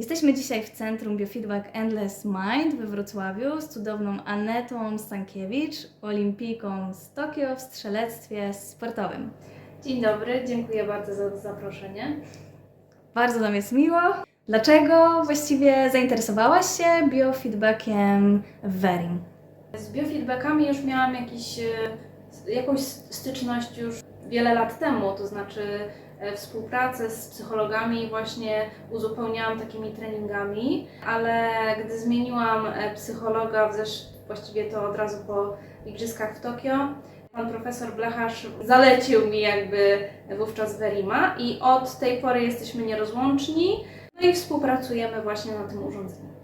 Jesteśmy dzisiaj w Centrum Biofeedback Endless Mind we Wrocławiu z cudowną Anetą Stankiewicz, olimpijką z Tokio w strzelectwie sportowym. Dzień dobry, dziękuję bardzo za zaproszenie. Bardzo nam jest miło. Dlaczego właściwie zainteresowałaś się biofeedbackiem w Verim? Z biofeedbackami już miałam jakiś, e, jakąś styczność już wiele lat temu, to znaczy współpracę z psychologami właśnie uzupełniałam takimi treningami, ale gdy zmieniłam e, psychologa, właściwie to od razu po Igrzyskach w Tokio, pan profesor Blecharz zalecił mi jakby wówczas Verima i od tej pory jesteśmy nierozłączni, no i współpracujemy właśnie na tym urządzeniu.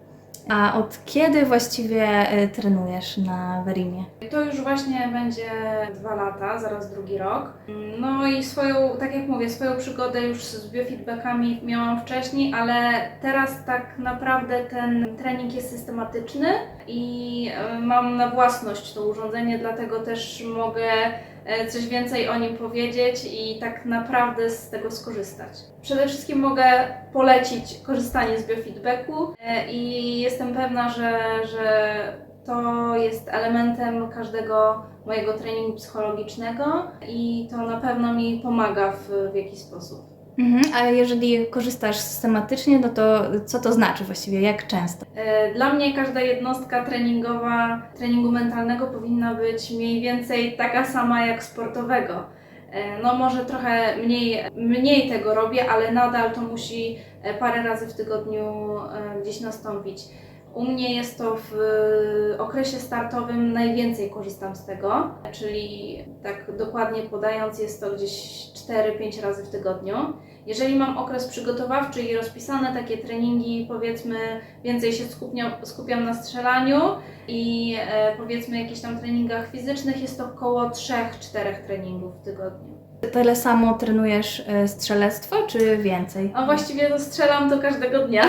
A od kiedy właściwie y, trenujesz na Verimie? To już właśnie będzie dwa lata, zaraz drugi rok. No i swoją, tak jak mówię, swoją przygodę już z biofeedbackami miałam wcześniej, ale teraz tak naprawdę ten trening jest systematyczny i e, mam na własność to urządzenie, dlatego też mogę coś więcej o nim powiedzieć i tak naprawdę z tego skorzystać. Przede wszystkim mogę polecić korzystanie z biofeedbacku e, i jestem pewna, że, że to jest elementem każdego mojego treningu psychologicznego i to na pewno mi pomaga w, w jakiś sposób. Mhm. A jeżeli korzystasz systematycznie, no to co to znaczy właściwie? Jak często? E, Dla mnie każda jednostka treningowa, treningu mentalnego powinna być mniej więcej taka sama jak sportowego. E, No może trochę mniej, mniej tego robię, ale nadal to musi e, parę razy w tygodniu gdzieś nastąpić. U mnie jest to w okresie startowym najwięcej korzystam z tego, czyli tak dokładnie podając jest to gdzieś 4-5 razy w tygodniu. Jeżeli mam okres przygotowawczy i rozpisane takie treningi, powiedzmy więcej się skupiam, skupiam na strzelaniu i e, powiedzmy jakichś tam treningach fizycznych, jest to około 3-4 treningów w tygodniu. Tyle samo trenujesz y, strzelectwo, czy więcej? A właściwie to strzelam to każdego dnia.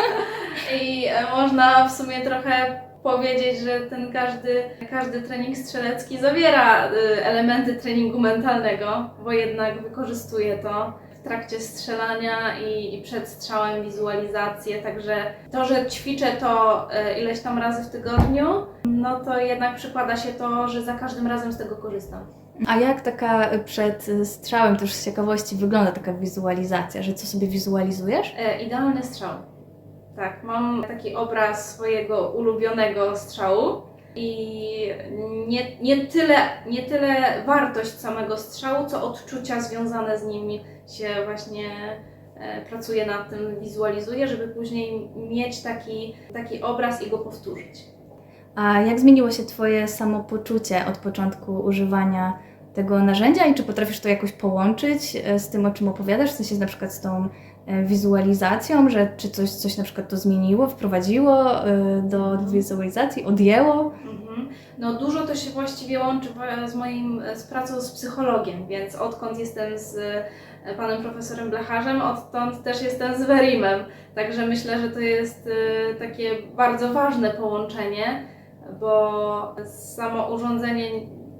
I e, można w sumie trochę powiedzieć, że ten każdy, każdy trening strzelecki zawiera y, elementy treningu mentalnego, bo jednak wykorzystuję to trakcie strzelania i, i przed strzałem wizualizację, także to, że ćwiczę to y, ileś tam razy w tygodniu, no to jednak przykłada się to, że za każdym razem z tego korzystam. A jak taka przed strzałem, też z ciekawości, wygląda taka wizualizacja, że co sobie wizualizujesz? E, idealny strzał. Tak, mam taki obraz swojego ulubionego strzału i nie, nie, tyle, nie tyle wartość samego strzału, co odczucia związane z nim się właśnie e, pracuję nad tym, wizualizuję, żeby później mieć taki, taki obraz i go powtórzyć. A jak zmieniło się Twoje samopoczucie od początku używania tego narzędzia i czy potrafisz to jakoś połączyć e, z tym, o czym opowiadasz, w sensie na przykład z tą wizualizacją, że czy coś, coś na przykład to zmieniło, wprowadziło e, do wizualizacji, odjęło? Mhm. No dużo to się właściwie łączy z moim, z pracą z psychologiem, więc odkąd jestem z e, panem profesorem Blecharzem, odtąd też jestem z Verimem. Także myślę, że to jest e, takie bardzo ważne połączenie, bo samo urządzenie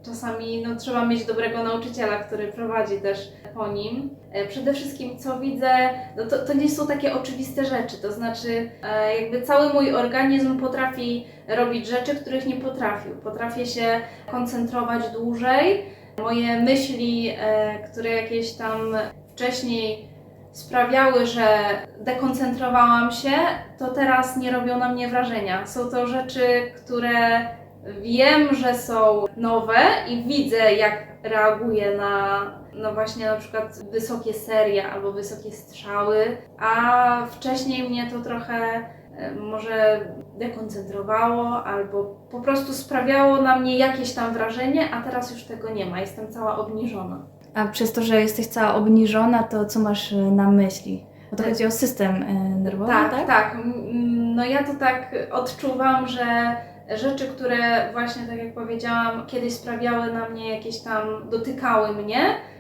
czasami no, trzeba mieć dobrego nauczyciela, który prowadzi też po nim. E, Przede wszystkim co widzę, no to, to nie są takie oczywiste rzeczy, to znaczy e, jakby cały mój organizm potrafi robić rzeczy, których nie potrafił. Potrafię się koncentrować dłużej. Moje myśli, e, które jakieś tam wcześniej sprawiały, że dekoncentrowałam się, to teraz nie robią na mnie wrażenia. Są to rzeczy, które wiem, że są nowe i widzę, jak reaguję na, no właśnie na przykład wysokie serie albo wysokie strzały, a wcześniej mnie to trochę e, może dekoncentrowało albo po prostu sprawiało na mnie jakieś tam wrażenie, a teraz już tego nie ma. Jestem cała obniżona. A przez to, że jesteś cała obniżona, to co masz e, na myśli? Bo to E, chodzi o system nerwowy, Tak, tak? tak. No ja to tak odczuwam, że rzeczy, które właśnie tak jak powiedziałam, kiedyś sprawiały na mnie jakieś tam, dotykały mnie,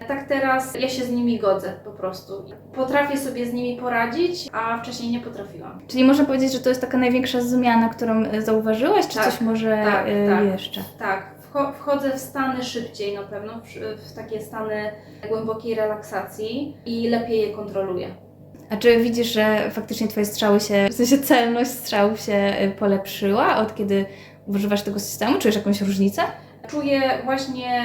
tak teraz ja się z nimi godzę po prostu. Potrafię sobie z nimi poradzić, a wcześniej nie potrafiłam. Czyli można powiedzieć, że to jest taka największa zmiana, którą e, zauważyłaś, czy Tak, coś może tak, e, tak. jeszcze? Tak, wcho- wchodzę w stany szybciej na pewno, w takie stany głębokiej relaksacji i lepiej je kontroluję. A czy widzisz, że faktycznie twoje strzały się, w sensie celność strzałów się y, polepszyła od kiedy używasz tego systemu? Czujesz jakąś różnicę? Czuję właśnie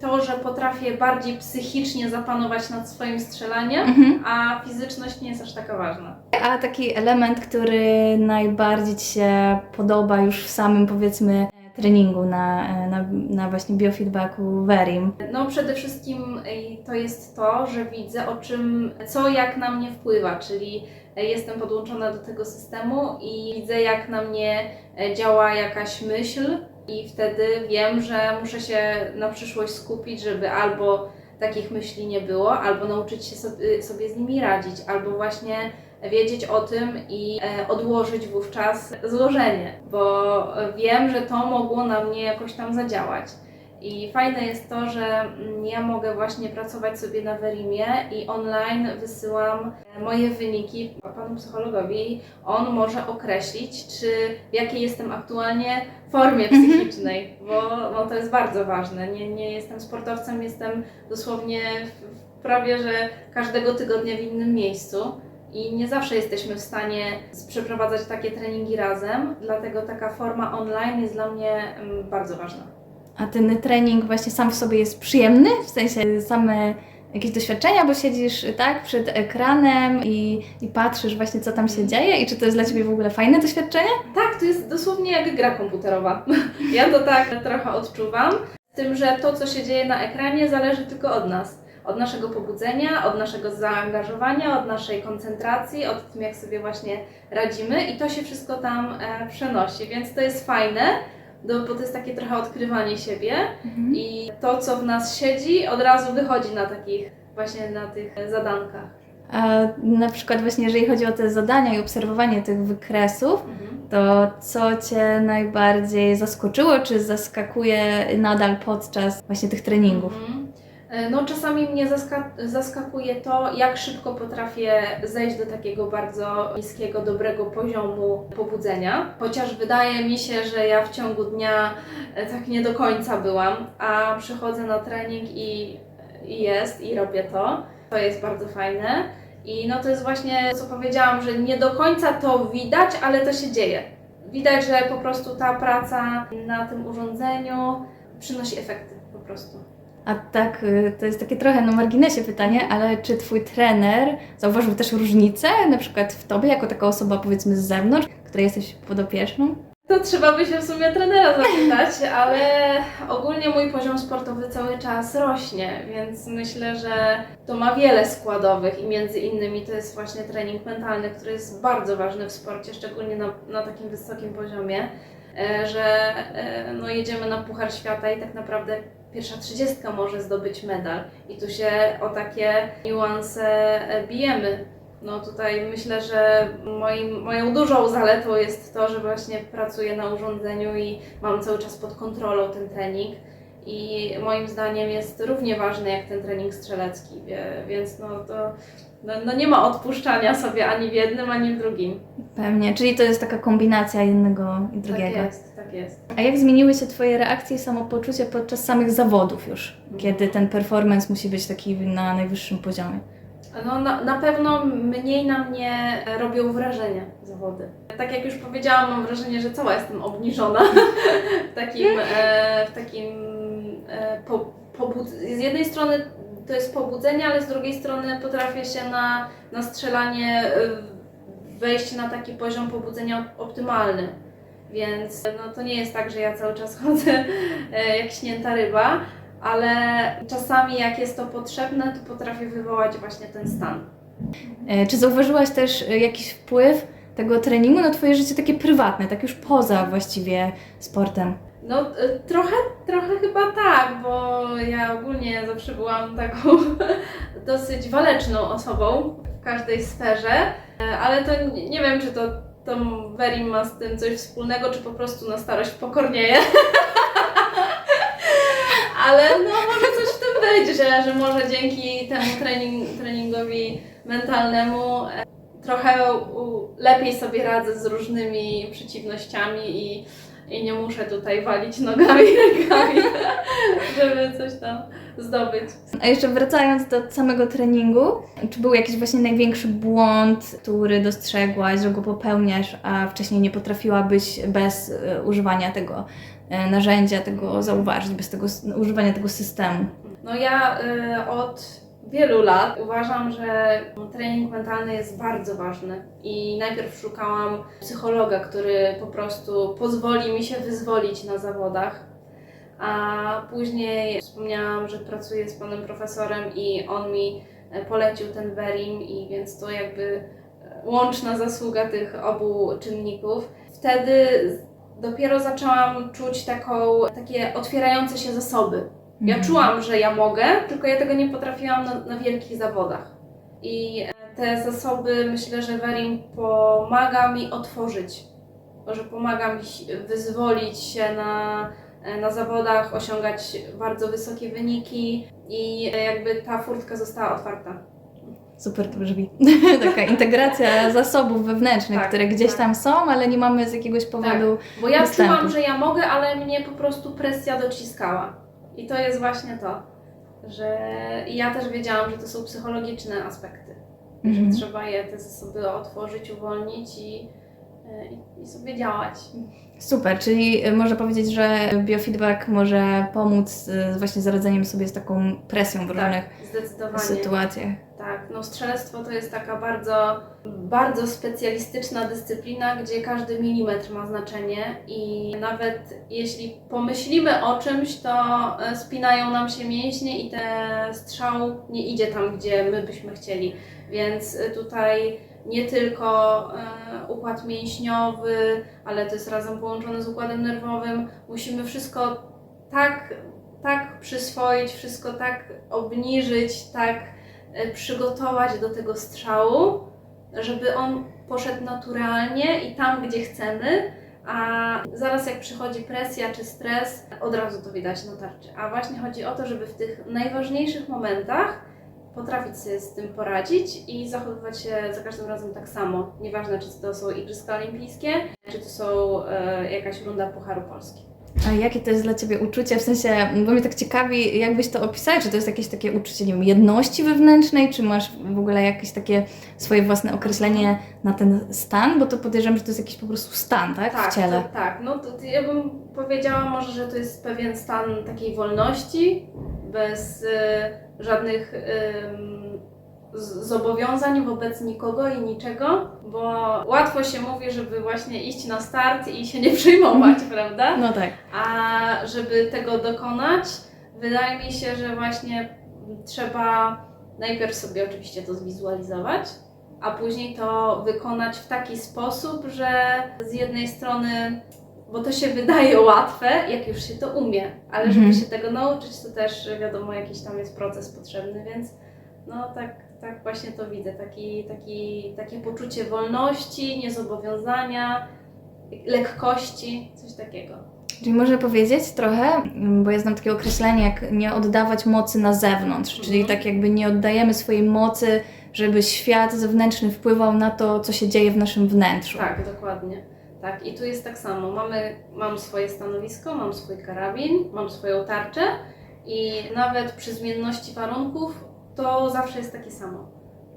to, że potrafię bardziej psychicznie zapanować nad swoim strzelaniem, Mhm. a fizyczność nie jest aż taka ważna. A taki element, który najbardziej Ci się podoba już w samym powiedzmy treningu na, na, na właśnie biofeedbacku Verim. No przede wszystkim y, to jest to, że widzę o czym, co jak na mnie wpływa, czyli y, jestem podłączona do tego systemu i widzę jak na mnie y, działa jakaś myśl i wtedy wiem, że muszę się na przyszłość skupić, żeby albo takich myśli nie było, albo nauczyć się sobie, sobie z nimi radzić, albo właśnie wiedzieć o tym i e, odłożyć wówczas złożenie, bo wiem, że to mogło na mnie jakoś tam zadziałać. I fajne jest to, że mm, ja mogę właśnie pracować sobie na Verimie i online wysyłam e, moje wyniki panu psychologowi. On może określić, czy w jakiej jestem aktualnie formie psychicznej, bo no, to jest bardzo ważne. Nie, nie jestem sportowcem, jestem dosłownie prawie, że każdego tygodnia w innym miejscu. I nie zawsze jesteśmy w stanie przeprowadzać takie treningi razem, dlatego taka forma online jest dla mnie mm, bardzo ważna. A ten trening właśnie sam w sobie jest przyjemny? W sensie same jakieś doświadczenia, bo siedzisz tak przed ekranem i, i patrzysz właśnie co tam się dzieje i czy to jest dla Ciebie w ogóle fajne doświadczenie? Tak, to jest dosłownie jak gra komputerowa. Ja to tak trochę odczuwam, z tym, że to, co się dzieje na ekranie, zależy tylko od nas. Od naszego pobudzenia, od naszego zaangażowania, od naszej koncentracji, od tym, jak sobie właśnie radzimy i to się wszystko tam e, przenosi, więc to jest fajne, do, bo to jest takie trochę odkrywanie siebie i to, co w nas siedzi, od razu wychodzi na takich właśnie na tych e, zadankach. A na przykład właśnie jeżeli chodzi o te zadania i obserwowanie tych wykresów, to co Cię najbardziej zaskoczyło, czy zaskakuje nadal podczas właśnie tych treningów? Mhm. E, No, czasami mnie zaska- zaskakuje to, jak szybko potrafię zejść do takiego bardzo niskiego, dobrego poziomu pobudzenia. Chociaż wydaje mi się, że ja w ciągu dnia e, tak nie do końca byłam, a przychodzę na trening i, i jest, i robię to. To jest bardzo fajne. I no to jest właśnie co powiedziałam, że nie do końca to widać, ale to się dzieje. Widać, że po prostu ta praca na tym urządzeniu przynosi efekty po prostu. A tak, y, to jest takie trochę na marginesie pytanie, ale czy Twój trener zauważył też różnicę, na przykład w Tobie, jako taka osoba powiedzmy z zewnątrz, której jesteś podopieczną? To trzeba by się w sumie trenera zapytać, ale ogólnie mój poziom sportowy cały czas rośnie, więc myślę, że to ma wiele składowych i między innymi to jest właśnie trening mentalny, który jest bardzo ważny w sporcie, szczególnie na, na takim wysokim poziomie, e, że e, no, jedziemy na Puchar Świata i tak naprawdę pierwsza trzydziestka może zdobyć medal i tu się o takie niuanse e, bijemy. No tutaj myślę, że moim, moją dużą zaletą jest to, że właśnie pracuję na urządzeniu i mam cały czas pod kontrolą ten trening. I moim zdaniem jest równie ważny jak ten trening strzelecki, więc no to no, no nie ma odpuszczania sobie ani w jednym, ani w drugim. Pewnie, czyli to jest taka kombinacja jednego i drugiego. Tak jest, tak jest. A jak zmieniły się Twoje reakcje i samopoczucie podczas samych zawodów już, kiedy ten performance musi być taki na najwyższym poziomie? No, na, na pewno mniej na mnie robią wrażenie zawody. Tak jak już powiedziałam, mam wrażenie, że cała jestem obniżona w takim, e, w takim e, po, pobud- z jednej strony to jest pobudzenie, ale z drugiej strony potrafię się na, na strzelanie e, wejść na taki poziom pobudzenia optymalny. Więc no, to nie jest tak, że ja cały czas chodzę e, jak śnięta ryba, ale czasami jak jest to potrzebne, to potrafię wywołać właśnie ten stan. E, Czy zauważyłaś też e, jakiś wpływ tego treningu na Twoje życie takie prywatne, tak już poza właściwie sportem? No y, trochę, trochę chyba tak, bo ja ogólnie zawsze byłam taką dosyć waleczną osobą w każdej sferze, e, ale to nie, wiem, czy to, to Verim ma z tym coś wspólnego, czy po prostu na starość pokornieje. ale no może coś w tym być, że, że może dzięki temu trening, treningowi mentalnemu e, trochę lepiej sobie radzę z różnymi przeciwnościami i i nie muszę tutaj walić nogami, rękami, żeby coś tam zdobyć. A jeszcze wracając do samego treningu, czy był jakiś właśnie największy błąd, który dostrzegłaś, że go popełniasz, a wcześniej nie potrafiłabyś bez e, używania tego e, narzędzia, tego zauważyć, bez tego używania tego systemu? No ja y, od wielu lat uważam, że trening mentalny jest bardzo ważny i najpierw szukałam psychologa, który po prostu pozwoli mi się wyzwolić na zawodach, a później wspomniałam, że pracuję z panem profesorem i on mi polecił ten Verim i więc to jakby łączna zasługa tych obu czynników. Wtedy dopiero zaczęłam czuć taką, takie otwierające się zasoby. Ja czułam, że ja mogę, tylko ja tego nie potrafiłam na, na wielkich zawodach. I e, te zasoby myślę, że Verim pomaga mi otworzyć, że pomaga mi wyzwolić się na, e, na zawodach, osiągać bardzo wysokie wyniki i e, jakby ta furtka została otwarta. Super to brzmi. Taka integracja zasobów wewnętrznych, Tak, które gdzieś tak. tam są, ale nie mamy z jakiegoś powodu. Bo ja Dostępu. czułam, że ja mogę, ale mnie po prostu presja dociskała. I to jest właśnie to, że ja też wiedziałam, że to są psychologiczne aspekty. Mhm. Że trzeba je te zasoby otworzyć, uwolnić i, i, sobie działać. Super, czyli y, można powiedzieć, że biofeedback może pomóc y, właśnie z radzeniem sobie z taką presją w różnych Tak, sytuacjach. Tak, no strzelectwo to jest taka bardzo, bardzo specjalistyczna dyscyplina, gdzie każdy milimetr ma znaczenie i nawet jeśli pomyślimy o czymś, to e, spinają nam się mięśnie i ten strzał nie idzie tam, gdzie my byśmy chcieli. Więc tutaj nie tylko e, układ mięśniowy, ale to jest razem połączone z układem nerwowym. Musimy wszystko tak, tak przyswoić, wszystko tak obniżyć, tak e, przygotować do tego strzału, żeby on poszedł naturalnie i tam, gdzie chcemy, a zaraz jak przychodzi presja czy stres, od razu to widać na tarczy. A właśnie chodzi o to, żeby w tych najważniejszych momentach potrafić sobie z tym poradzić i zachowywać się za każdym razem tak samo. Nieważne, czy to są Igrzyska Olimpijskie, czy to są e, jakaś runda Pucharu Polski. A jakie to jest dla Ciebie uczucie? W sensie, bo mnie tak ciekawi, jak byś to opisała? Czy to jest jakieś takie uczucie, nie wiem, jedności wewnętrznej? Czy masz w ogóle jakieś takie swoje własne określenie na ten stan? Bo to podejrzewam, że to jest jakiś po prostu stan, tak? w ciele. To, tak, no to, to ja bym powiedziała może, że to jest pewien stan takiej wolności, bez y, żadnych zobowiązań wobec nikogo i niczego, bo łatwo się mówi, żeby właśnie iść na start i się nie przejmować, prawda? No tak. A żeby tego dokonać, wydaje mi się, że właśnie trzeba najpierw sobie oczywiście to zwizualizować, a później to wykonać w taki sposób, że z jednej strony, bo to się wydaje łatwe, jak już się to umie, ale żeby Mhm. się tego nauczyć, to też wiadomo, jakiś tam jest proces potrzebny, więc no tak, tak właśnie to widzę, taki, taki, takie poczucie wolności, niezobowiązania, lekkości, coś takiego. Czyli można powiedzieć trochę, mm, bo ja znam takie określenie jak nie oddawać mocy na zewnątrz, czyli Mhm. tak jakby nie oddajemy swojej mocy, żeby świat zewnętrzny wpływał na to, co się dzieje w naszym wnętrzu. Tak, dokładnie. Tak, i tu jest tak samo. Mamy, mam swoje stanowisko, mam swój karabin, mam swoją tarczę i nawet przy zmienności warunków to zawsze jest takie samo.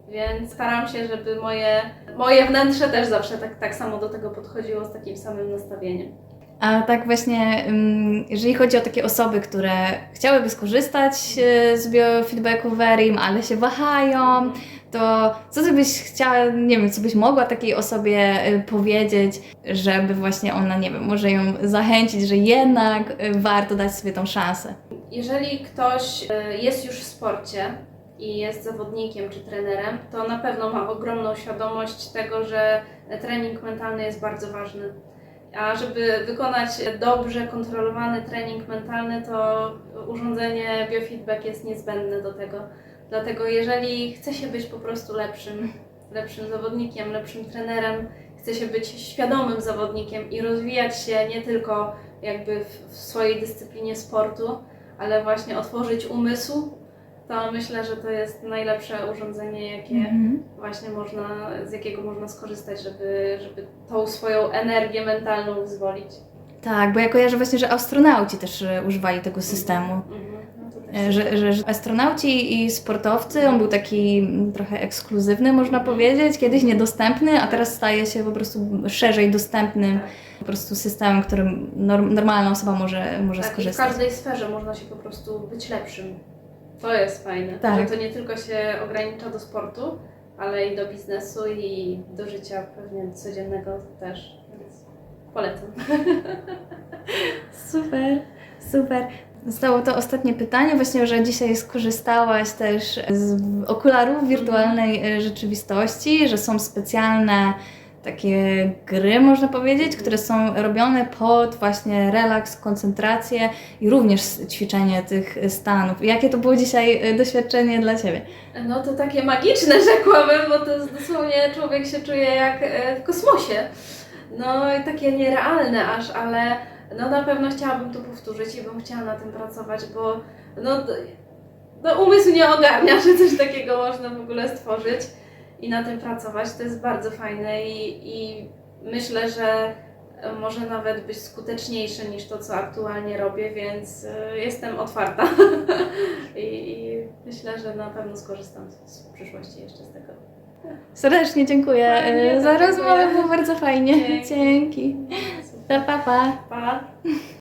Więc staram się, żeby moje, moje wnętrze też zawsze tak, tak samo do tego podchodziło z takim samym nastawieniem. A tak właśnie, ym, jeżeli chodzi o takie osoby, które chciałyby skorzystać e, z biofeedbacku Verim, ale się wahają, to co ty byś chciała, nie wiem, co byś mogła takiej osobie y, powiedzieć, żeby właśnie ona, nie wiem, może ją zachęcić, że jednak y, warto dać sobie tą szansę. Jeżeli ktoś e, jest już w sporcie i jest zawodnikiem czy trenerem, to na pewno ma ogromną świadomość tego, że trening mentalny jest bardzo ważny. A żeby wykonać dobrze kontrolowany trening mentalny, to urządzenie biofeedback jest niezbędne do tego. Dlatego jeżeli chce się być po prostu lepszym, lepszym zawodnikiem, lepszym trenerem, chce się być świadomym zawodnikiem i rozwijać się nie tylko jakby w, w swojej dyscyplinie sportu, ale właśnie otworzyć umysł, to myślę, że to jest najlepsze urządzenie, jakie Mhm. właśnie można, z jakiego można skorzystać, żeby, żeby tą swoją energię mentalną wyzwolić. Tak, bo ja kojarzę właśnie, że astronauci też e, używali tego systemu. E, Że, że, że astronauci i sportowcy, on był taki mm, trochę ekskluzywny, można powiedzieć, kiedyś niedostępny, a teraz staje się po prostu szerzej dostępnym po prostu systemem, którym norm, normalna osoba może, może Tak, i w skorzystać. każdej sferze można się po prostu być lepszym. To jest fajne, Tak. że to nie tylko się ogranicza do sportu, ale i do biznesu i do życia pewnie codziennego też, polecam. Super, super. Zostało to ostatnie pytanie, właśnie, że dzisiaj skorzystałaś też z okularów wirtualnej e, rzeczywistości, że są specjalne takie gry, można powiedzieć, które są robione pod właśnie relaks, koncentrację i również ćwiczenie tych stanów. Jakie to było dzisiaj e, doświadczenie dla Ciebie? No to takie magiczne rzekłabym, bo to jest dosłownie człowiek się czuje jak e, w kosmosie. No takie nierealne aż, ale no na pewno chciałabym to powtórzyć i bym chciała na tym pracować, bo no, no umysł nie ogarnia, że coś takiego można w ogóle stworzyć i na tym pracować. To jest bardzo fajne i, i myślę, że może nawet być skuteczniejsze niż to, co aktualnie robię, więc e, jestem otwarta I, i myślę, że na pewno skorzystam w przyszłości jeszcze z tego. Serdecznie dziękuję e, Fajnie, za dziękuję. rozmowę, było bardzo fajnie. Dzięki. Dzięki. Pa, pa, pa. Pa!